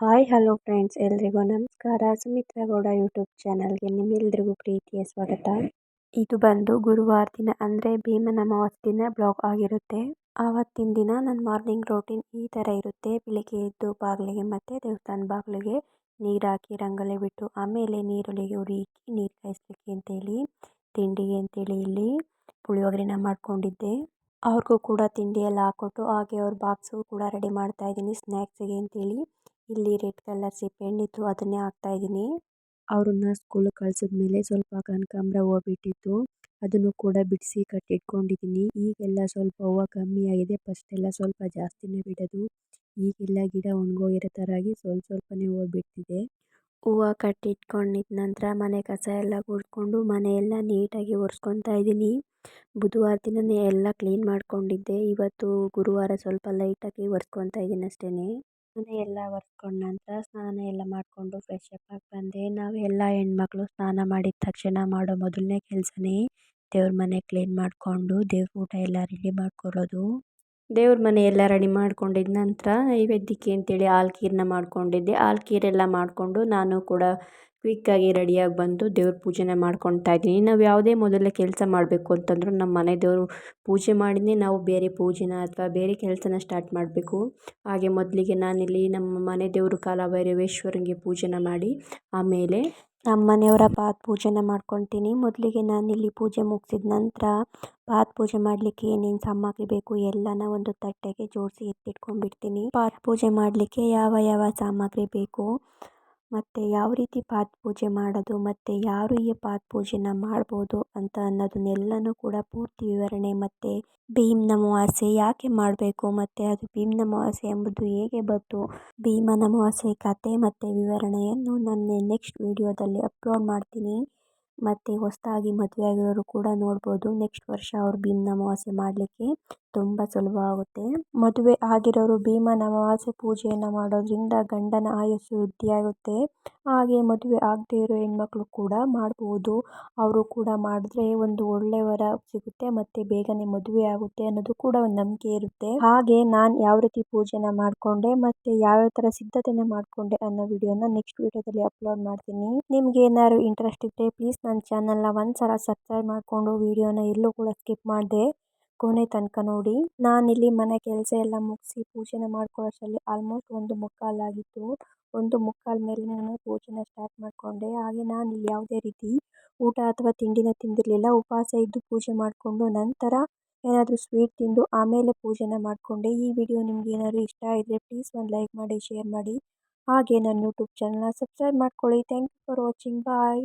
Hi hello friends ಎಲ್ರಿಗೂ ನಮಸ್ಕಾರ. Sumitra Gowda YouTube ಚಾನಲ್ಗೆ ನಿಮ್ಮೆಲ್ರಿಗೂ ಪ್ರೀತಿಯ ಸ್ವಾಗತ. ಇದು ಬಂದು ಗುರುವಾರ ದಿನ ಅಂದರೆ ಭೀಮನ ಅಮಾವಾಸ್ಯೆ ದಿನ ಬ್ಲಾಗ್ ಆಗಿರುತ್ತೆ. ಆವತ್ತಿನ ದಿನ ನನ್ನ ಮಾರ್ನಿಂಗ್ ರೋಟೀನ್ ಈ ಥರ ಇರುತ್ತೆ. ಬೆಳಿಗ್ಗೆ ಎದ್ದು ಬಾಗಿಲಿಗೆ ಮತ್ತು ದೇವಸ್ಥಾನ ಬಾಗಿಲಿಗೆ ನೀರು ಹಾಕಿ ರಂಗೋಲಿ ಬಿಟ್ಟು ಆಮೇಲೆ ನೀರುಳ್ಳಿಗೆ ಉರಿ ಇಕ್ಕಿ ನೀರು ಕಾಯಿಸ್ಲಿಕ್ಕೆ ಅಂತೇಳಿ, ತಿಂಡಿಗೆ ಅಂತೇಳಿ ಇಲ್ಲಿ ಪುಳಿಯೋಗರೆನ ಮಾಡ್ಕೊಂಡಿದ್ದೆ. ಅವ್ರಿಗೂ ಕೂಡ ತಿಂಡಿ ಎಲ್ಲ ಹಾಕ್ಕೊಟ್ಟು ಹಾಗೆ ಅವ್ರ ಬಾಕ್ಸು ಕೂಡ ರೆಡಿ ಮಾಡ್ತಾ ಇದ್ದೀನಿ ಸ್ನ್ಯಾಕ್ಸಿಗೆ ಅಂತೇಳಿ. ಇಲ್ಲಿ ರೆಡ್ ಕಲರ್ ಸಿಪ್ಪೆಹಣ್ಣಿತ್ತು ಅದನ್ನೇ ಹಾಕ್ತಾ ಇದ್ದೀನಿ. ಅವ್ರನ್ನ ಸ್ಕೂಲಿಗೆ ಕಳಿಸಿದ್ಮೇಲೆ ಸ್ವಲ್ಪ ಕನಕಾಂಬರ ಹೂವು ಬಿಟ್ಟಿತ್ತು. ಅದನ್ನು ಕೂಡ ಬಿಡಿಸಿ ಕಟ್ಟಿಟ್ಕೊಂಡಿದ್ದೀನಿ. ಈಗೆಲ್ಲ ಸ್ವಲ್ಪ ಹೂವು ಕಮ್ಮಿ ಆಗಿದೆ. ಫಸ್ಟ್ ಎಲ್ಲ ಸ್ವಲ್ಪ ಜಾಸ್ತಿನೇ ಬಿಡೋದು. ಈಗೆಲ್ಲ ಗಿಡ ಒಣಗೋಗಿರೋ ಥರ ಆಗಿ ಸ್ವಲ್ಪ ಸ್ವಲ್ಪನೇ ಹೂವು ಬಿಡ್ತಿದೆ. ಹೂವು ಕಟ್ಟಿಟ್ಕೊಂಡಿದ್ದ ನಂತರ ಮನೆ ಕಸ ಎಲ್ಲ ಗುಡ್ಕೊಂಡು ಮನೆಯೆಲ್ಲ ನೀಟಾಗಿ ಒರೆಸ್ಕೊತಾ ಇದ್ದೀನಿ. ಬುಧವಾರ ದಿನನೇ ಎಲ್ಲ ಕ್ಲೀನ್ ಮಾಡ್ಕೊಂಡಿದ್ದೆ. ಇವತ್ತು ಗುರುವಾರ ಸ್ವಲ್ಪ ಲೈಟಾಗಿ ಒರೆಸ್ಕೊತಾ ಇದ್ದೀನಿ ಅಷ್ಟೇ ಮನೆ ಎಲ್ಲ ಒರೆಸ್ಕೊಂಡ ನಂತರ ಸ್ನಾನ ಎಲ್ಲ ಮಾಡಿಕೊಂಡು ಫ್ರೆಶ್ ಅಪ್ ಆಗಿ ಬಂದೆ. ಎಲ್ಲ ಹೆಣ್ಮಕ್ಳು ಸ್ನಾನ ಮಾಡಿದ ತಕ್ಷಣ ಮಾಡೋ ಮೊದಲನೇ ಕೆಲಸನೇ ದೇವ್ರ ಮನೆ ಕ್ಲೀನ್ ಮಾಡಿಕೊಂಡು ದೇವ್ರ ಊಟ ಎಲ್ಲ ರೆಡಿ ಮಾಡ್ಕೊಳ್ಳೋದು ದೇವ್ರ ಮನೆ ಎಲ್ಲ ರೆಡಿ ಮಾಡ್ಕೊಂಡಿದ್ದ ನಂತರ ನೈವೇದ್ಯಕ್ಕೆ ಅಂತೇಳಿ ಹಾಲು ಖೀರನ್ನ ಮಾಡ್ಕೊಂಡಿದ್ದೆ. ಹಾಲು ಮಾಡಿಕೊಂಡು ನಾನು ಕೂಡ ಕ್ವಿಕ್ಕಾಗಿ ರೆಡಿಯಾಗಿ ಬಂದು ದೇವ್ರ ಪೂಜೆನ ಮಾಡ್ಕೊತಾ ಇದ್ದೀನಿ. ನಾವು ಯಾವುದೇ ಮೊದಲೇ ಕೆಲಸ ಮಾಡಬೇಕು ಅಂತಂದ್ರೂ ನಮ್ಮ ಮನೆ ದೇವರು ಪೂಜೆ ಮಾಡಿನೇ ನಾವು ಬೇರೆ ಪೂಜೆನ ಅಥವಾ ಬೇರೆ ಕೆಲಸನ ಸ್ಟಾರ್ಟ್ ಮಾಡಬೇಕು. ಹಾಗೆ ಮೊದಲಿಗೆ ನಾನಿಲ್ಲಿ ನಮ್ಮ ಮನೆ ದೇವರು ಕಾಲಭೈರವೇಶ್ವರನಿಗೆ ಪೂಜೆನ ಮಾಡಿ ಆಮೇಲೆ ನಮ್ಮ ಮನೆಯವರ ಪಾದ ಪೂಜೆನ ಮಾಡ್ಕೊತೀನಿ. ಮೊದಲಿಗೆ ನಾನಿಲ್ಲಿ ಪೂಜೆ ಮುಗಿಸಿದ ನಂತರ ಪಾದ ಪೂಜೆ ಮಾಡಲಿಕ್ಕೆ ಏನೇನು ಸಾಮಗ್ರಿ ಬೇಕು ಎಲ್ಲನ ಒಂದು ತಟ್ಟೆಗೆ ಜೋಡಿಸಿ ಎತ್ತಿಟ್ಕೊಂಡ್ಬಿಡ್ತೀನಿ. ಪಾದ ಪೂಜೆ ಮಾಡಲಿಕ್ಕೆ ಯಾವ ಯಾವ ಸಾಮಗ್ರಿ ಬೇಕು? ಮತ್ತು ಯಾವ ರೀತಿ ಪಾದ ಪೂಜೆ ಮಾಡೋದು, ಮತ್ತು ಯಾರು ಈ ಪಾದ ಪೂಜೆನ ಮಾಡ್ಬೋದು ಅಂತ ಅನ್ನೋದನ್ನೆಲ್ಲನೂ ಕೂಡ ಪೂರ್ತಿ ವಿವರಣೆ, ಮತ್ತು ಭೀಮ್ ಅಮಾವಾಸ್ಯೆ ಯಾಕೆ ಮಾಡಬೇಕು, ಮತ್ತು ಅದು ಭೀಮ್ ಅಮಾವಾಸ್ಯೆ ಎಂಬುದು ಹೇಗೆ ಬಂತು ಭೀಮನ ಅಮಾವಾಸ್ಯೆ ಕತೆ ಮತ್ತು ವಿವರಣೆಯನ್ನು ನಾನು ನೆಕ್ಸ್ಟ್ ವಿಡಿಯೋದಲ್ಲಿ ಅಪ್ಲೋಡ್ ಮಾಡ್ತೀನಿ. ಮತ್ತು ಹೊಸದಾಗಿ ಮದುವೆ ಆಗಿರೋರು ಕೂಡ ನೋಡ್ಬೋದು, ನೆಕ್ಸ್ಟ್ ವರ್ಷ ಅವ್ರು ಭೀಮ್ ಅಮಾವಾಸ್ಯೆ ಮಾಡಲಿಕ್ಕೆ. ತುಂಬ ಸುಲಭ ಆಗುತ್ತೆ. ಮದುವೆ ಆಗಿರೋರು ಭೀಮನ ಅಮಾವಾಸ್ಯೆ ಪೂಜೆಯನ್ನು ಮಾಡೋದ್ರಿಂದ ಗಂಡನ ಆಯಸ್ಸು ವೃದ್ಧಿಯಾಗುತ್ತೆ. ಹಾಗೆ ಮದುವೆ ಆಗದೇ ಇರೋ ಹೆಣ್ಮಕ್ಳು ಕೂಡ ಮಾಡ್ಬೋದು. ಅವರು ಕೂಡ ಮಾಡಿದ್ರೆ ಒಂದು ಒಳ್ಳೆಯ ವರ ಸಿಗುತ್ತೆ, ಮತ್ತು ಬೇಗನೆ ಮದುವೆ ಆಗುತ್ತೆ ಅನ್ನೋದು ಕೂಡ ಒಂದು ನಂಬಿಕೆ ಇರುತ್ತೆ. ಹಾಗೆ ನಾನು ಯಾವ ರೀತಿ ಪೂಜೆನ ಮಾಡಿಕೊಂಡೆ, ಮತ್ತು ಯಾವ್ಯಾವ ಥರ ಸಿದ್ಧತೆನ ಮಾಡಿಕೊಂಡೆ ಅನ್ನೋ ವಿಡಿಯೋನ ನೆಕ್ಸ್ಟ್ ವಿಡಿಯೋದಲ್ಲಿ ಅಪ್ಲೋಡ್ ಮಾಡ್ತೀನಿ. ನಿಮ್ಗೆ ಏನಾದ್ರು ಇಂಟ್ರೆಸ್ಟ್ ಇದ್ದರೆ ಪ್ಲೀಸ್ ನನ್ನ ಚಾನಲ್ನ ಒಂದು ಸಲ ಸಬ್ಸ್ಕ್ರೈಬ್ ಮಾಡಿಕೊಂಡು ವಿಡಿಯೋನ ಎಲ್ಲೂ ಕೂಡ ಸ್ಕಿಪ್ ಮಾಡಿದೆ. ಕೊನೆ ತನಕ ನೋಡಿ ನಾನಿಲ್ಲಿ ಮನೆ ಕೆಲಸ ಎಲ್ಲ ಮುಗಿಸಿ ಪೂಜೆನ ಮಾಡ್ಕೊಳ್ಳೋಷ್ಟರಲ್ಲಿ ಆಲ್ಮೋಸ್ಟ್ ಒಂದು ಮುಕ್ಕಾಲಾಗಿತ್ತು. ಒಂದು ಮುಕ್ಕಾಲ ಮೇಲೆ ನಾನು ಪೂಜೆನ ಸ್ಟಾರ್ಟ್ ಮಾಡಿಕೊಂಡೆ. ಹಾಗೆ ನಾನು ಇಲ್ಲಿ ಯಾವುದೇ ರೀತಿ ಊಟ ಅಥವಾ ತಿಂಡಿನ ತಿಂದಿರಲಿಲ್ಲ. ಉಪವಾಸ ಇದ್ದು ಪೂಜೆ ಮಾಡಿಕೊಂಡು ನಂತರ ಏನಾದರೂ ಸ್ವೀಟ್ ತಿಂದು ಆಮೇಲೆ ಪೂಜೆನ ಮಾಡಿಕೊಂಡೆ. ಈ ವಿಡಿಯೋ ನಿಮ್ಗೆ ಏನಾದರೂ ಇಷ್ಟ ಇದ್ದರೆ ಪ್ಲೀಸ್ ಒಂದು ಲೈಕ್ ಮಾಡಿ ಶೇರ್ ಮಾಡಿ. ಹಾಗೆ ನನ್ನ ಯೂಟ್ಯೂಬ್ ಚಾನಲ್ನ ಸಬ್ಸ್ಕ್ರೈಬ್ ಮಾಡ್ಕೊಳ್ಳಿ. Thank you for watching bye